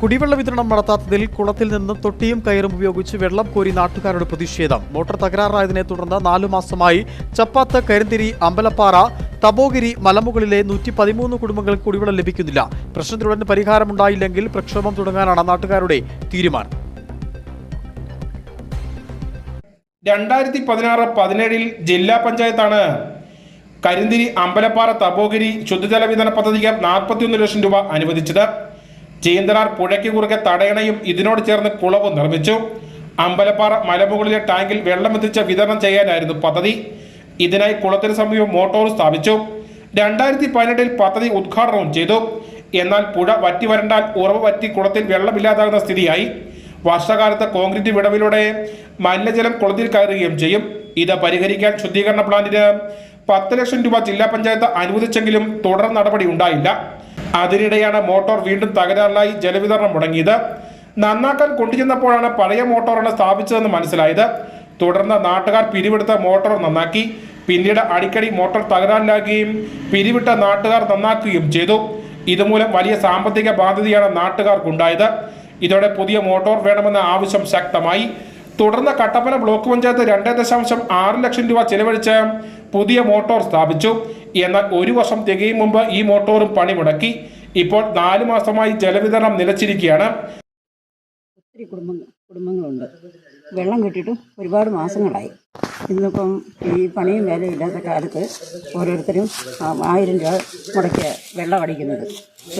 കുടിവെള്ള വിതരണം നടത്താത്തതിൽ കുളത്തിൽ നിന്ന് തൊട്ടിയും കയറും ഉപയോഗിച്ച് വെള്ളം കോരി നാട്ടുകാരുടെ പ്രതിഷേധം. മോട്ടോർ തകരാറായതിനെ തുടർന്ന് നാലു മാസമായി ചപ്പാത്ത് കരിന്തിരി അമ്പലപ്പാറ തപോഗിരി മലമുകളിലെ നൂറ്റി പതിമൂന്ന് കുടുംബങ്ങൾക്ക് കുടിവെള്ളം ലഭിക്കുന്നില്ല. പ്രശ്നത്തിനുടൻ പരിഹാരമുണ്ടായില്ലെങ്കിൽ പ്രക്ഷോഭം തുടങ്ങാനാണ് നാട്ടുകാരുടെ തീരുമാനം. രണ്ടായിരത്തി പതിനാറ് പതിനേഴിൽ ജില്ലാ പഞ്ചായത്താണ് കരിന്തിരി അമ്പലപ്പാറ തപോഗിരി ശുദ്ധജല വിതരണ പദ്ധതിക്ക് നാൽപ്പത്തിയൊന്ന് ലക്ഷം രൂപ അനുവദിച്ചത്. ചീന്തനാർ പുഴയ്ക്ക് കുറുകെ തടയണയും ഇതിനോട് ചേർന്ന് കുളവും നിർമ്മിച്ചു. അമ്പലപ്പാറ മലമുകളിലെ ടാങ്കിൽ വെള്ളമെത്തിച്ച വിതരണം ചെയ്യാനായിരുന്നു പദ്ധതി. ഇതിനായി കുളത്തിന് സമീപം മോട്ടോർ സ്ഥാപിച്ചു. രണ്ടായിരത്തി പതിനെട്ടിൽ പദ്ധതി ഉദ്ഘാടനവും ചെയ്തു. എന്നാൽ പുഴ വറ്റി വരണ്ടാൽ ഉറവ് വറ്റി കുളത്തിൽ വെള്ളമില്ലാതാകുന്ന സ്ഥിതിയായി. വർഷകാലത്ത് കോൺക്രീറ്റ് വിടവിലൂടെ മലിനജലം കുളത്തിൽ കയറുകയും ചെയ്യും. ഇത് പരിഹരിക്കാൻ ശുദ്ധീകരണ പ്ലാന്റിന് പത്ത് ലക്ഷം രൂപ ജില്ലാ പഞ്ചായത്ത് അനുവദിച്ചെങ്കിലും തുടർ നടപടി ഉണ്ടായില്ല. അതിനിടെയാണ് മോട്ടോർ വീണ്ടും തകരാറിലായി ജലവിതരണം മുടങ്ങിയത്. നന്നാക്കാൻ കൊണ്ടുചെന്നപ്പോഴാണ് പഴയ മോട്ടോറാണ് സ്ഥാപിച്ചതെന്ന് മനസ്സിലായത്. തുടർന്ന് നാട്ടുകാർ പിരിവെടുത്ത മോട്ടോർ നന്നാക്കി. പിന്നീട് അടിക്കടി മോട്ടോർ തകരാറിലാക്കുകയും പിരിവിട്ട നാട്ടുകാർ നന്നാക്കുകയും ചെയ്തു. ഇതുമൂലം വലിയ സാമ്പത്തിക ബാധ്യതയാണ് നാട്ടുകാർക്കുണ്ടായത്. ഇതോടെ പുതിയ മോട്ടോർ വേണമെന്ന ആവശ്യം ശക്തമായി. തുടർന്ന് കട്ടപ്പന ബ്ലോക്ക് പഞ്ചായത്ത് രണ്ട് ദശാംശം ആറ് ലക്ഷം രൂപ ചെലവഴിച്ച് പുതിയ മോട്ടോർ സ്ഥാപിച്ചു. എന്നാൽ ഒരു വർഷം തികയും മുമ്പ് ഈ മോട്ടോറും പണി മുടക്കി ഇപ്പോൾ നാല് മാസമായി ജലവിതരണം നിലച്ചിരിക്കുകയാണ്. ഒത്തിരി കുടുംബങ്ങൾ കുടുംബങ്ങളുണ്ട്. വെള്ളം കിട്ടിയിട്ട് ഒരുപാട് മാസങ്ങളായി. ഇന്നിപ്പം ഈ പണിയും വേലയും ഇല്ലാത്ത കാലത്ത് ഓരോരുത്തരും ആയിരം രൂപ മുടക്കി വെള്ളം അടിക്കുന്നത്.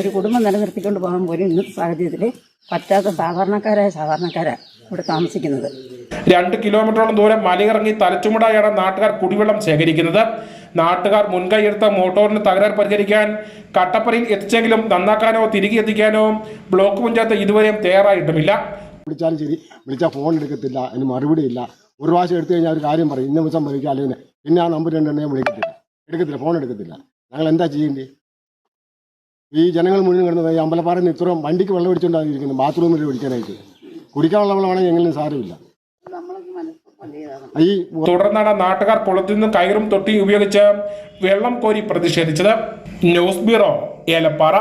ഒരു കുടുംബം നിലനിർത്തിക്കൊണ്ട് പോകാൻ പോലും ഇന്നത്തെ സാഹചര്യത്തിൽ പറ്റാത്ത സാധാരണക്കാരായ സാധാരണക്കാരാണ് ഇവിടെ താമസിക്കുന്നത്. രണ്ട് കിലോമീറ്ററോളം ദൂരം മലയിറങ്ങി തലച്ചുമടായാണ് നാട്ടുകാർ കുടിവെള്ളം ശേഖരിക്കുന്നത്. നാട്ടുകാർ മുൻകൈയെടുത്ത മോട്ടോറിന് തകരാർ പരിഹരിക്കാൻ കട്ടപ്പറയിൽ എത്തിച്ചെങ്കിലും നന്നാക്കാനോ തിരികെ എത്തിക്കാനോ ബ്ലോക്ക് പഞ്ചായത്ത് ഇതുവരെയും തയ്യാറായിട്ടുമില്ല. വിളിച്ചാലും ശരി. വിളിച്ചാൽ ഫോൺ എടുക്കത്തില്ല. അതിന് മറുപടി ഇല്ല. ഒരു പ്രാവശ്യം എടുത്തു കഴിഞ്ഞാൽ ഒരു കാര്യം പറയും ഇന്ന ദിവസം വിളിക്കുക അല്ലെങ്കിൽ പിന്നെ ആ നമ്പർ രണ്ടെണ്ണേ വിളിക്കത്തില്ല. എടുക്കത്തില്ല ഫോൺ എടുക്കത്തില്ല. ഞങ്ങൾ എന്താ ചെയ്യേണ്ടത് ഈ ജനങ്ങൾ മുഴുവൻ കിടന്നത് ഈ അമ്പലപ്പാറയിൽ നിന്ന് ഇത്രയും വണ്ടിക്ക് വെള്ളം പിടിച്ചുകൊണ്ടാണ് ബാത്റൂമിൽ പിടിക്കാനായിട്ട് കുടിക്കാനുള്ള വെള്ളമാണെങ്കിൽ എങ്ങനെയും സാരമില്ല. തുടർന്നാണ് നാട്ടുകാർ നിന്നും കയറും തൊട്ടി ഉപയോഗിച്ച് വെള്ളം കോരി പ്രതിഷേധിച്ചത്. News bureau Elappara.